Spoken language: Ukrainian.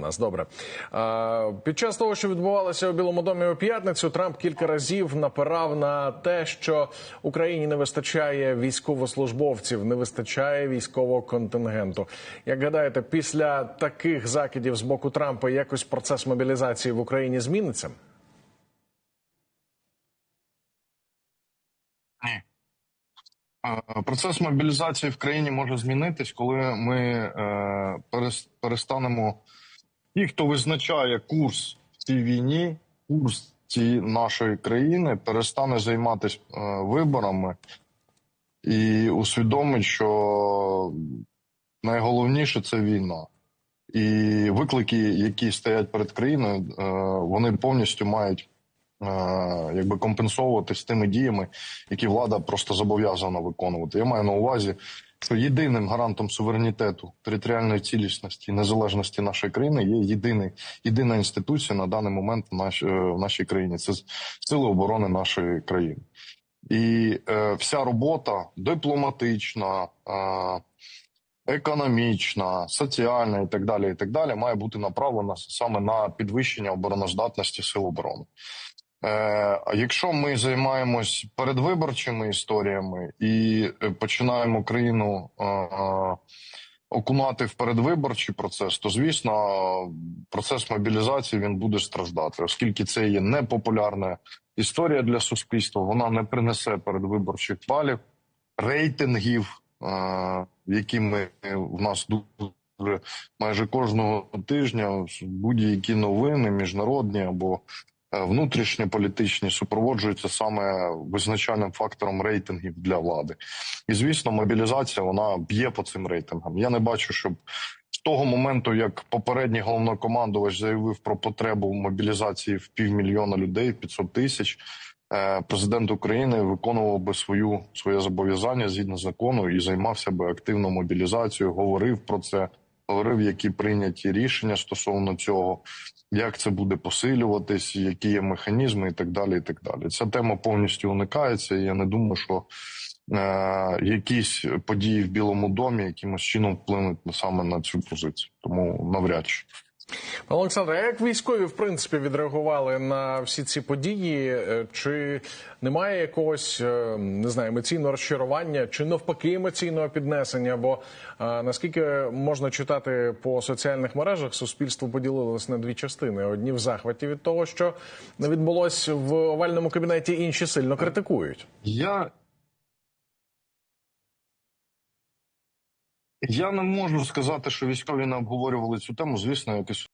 Нас добре під час того, що відбувалося у Білому домі у п'ятницю, Трамп кілька разів напирав на те, що Україні не вистачає військовослужбовців, не вистачає військового контингенту. Як гадаєте, після таких закидів з боку Трампа якось процес мобілізації в Україні зміниться? Ні. Процес мобілізації в країні може змінитись, коли ми е, перестанемо ті, хто визначає курс в цій війні, курс цієї нашої країни, перестане займатися е, виборами і усвідомить, що найголовніше це війна. І виклики, які стоять перед країною, е, вони повністю мають якби компенсовувати з тими діями, які влада просто зобов'язана виконувати. Я маю на увазі, що єдиним гарантом суверенітету, територіальної цілісності і незалежності нашої країни є єдиний, єдина інституція на даний момент в, наш, е, в нашій країні. Це сили оборони нашої країни. І е, вся робота дипломатична, е, економічна, соціальна і так далі, і так далі, має бути направлена саме на підвищення обороноздатності сил оборони. Е, а якщо ми займаємось передвиборчими історіями і е, починаємо країну е, окунати в передвиборчий процес, то звісно процес мобілізації він буде страждати, оскільки це є непопулярна історія для суспільства. Вона не принесе передвиборчих балів, рейтингів, які ми в нас майже кожного тижня будь-які новини міжнародні або е, внутрішньополітичні супроводжуються саме визначальним фактором рейтингів для влади. І звісно, мобілізація вона б'є по цим рейтингам. Я не бачу, щоб з того моменту, як попередній головнокомандувач заявив про потребу мобілізації в півмільйона людей, 500 тисяч. е, Президент України виконував би свою своє зобов'язання згідно закону і займався би активно мобілізацією, говорив про це, говорив, які прийняті рішення стосовно цього, як це буде посилюватись, які є механізми, і так далі. І так далі. Ця тема повністю уникається. І я не думаю, що е, якісь події в Білому домі якимось чином вплинуть саме на цю позицію. Тому навряд чи. Пане як військові в принципі відреагували на всі ці події? Е, Чи немає якогось е, не знаю емоційного розчарування, чи навпаки емоційного піднесення? Бо е, наскільки можна читати по соціальних мережах, суспільство поділилось на дві частини: одні в захваті від того, що не відбулось в овальному кабінеті, інші сильно критикують. Я Я не можу сказати, що військові не обговорювали цю тему. Звісно, якось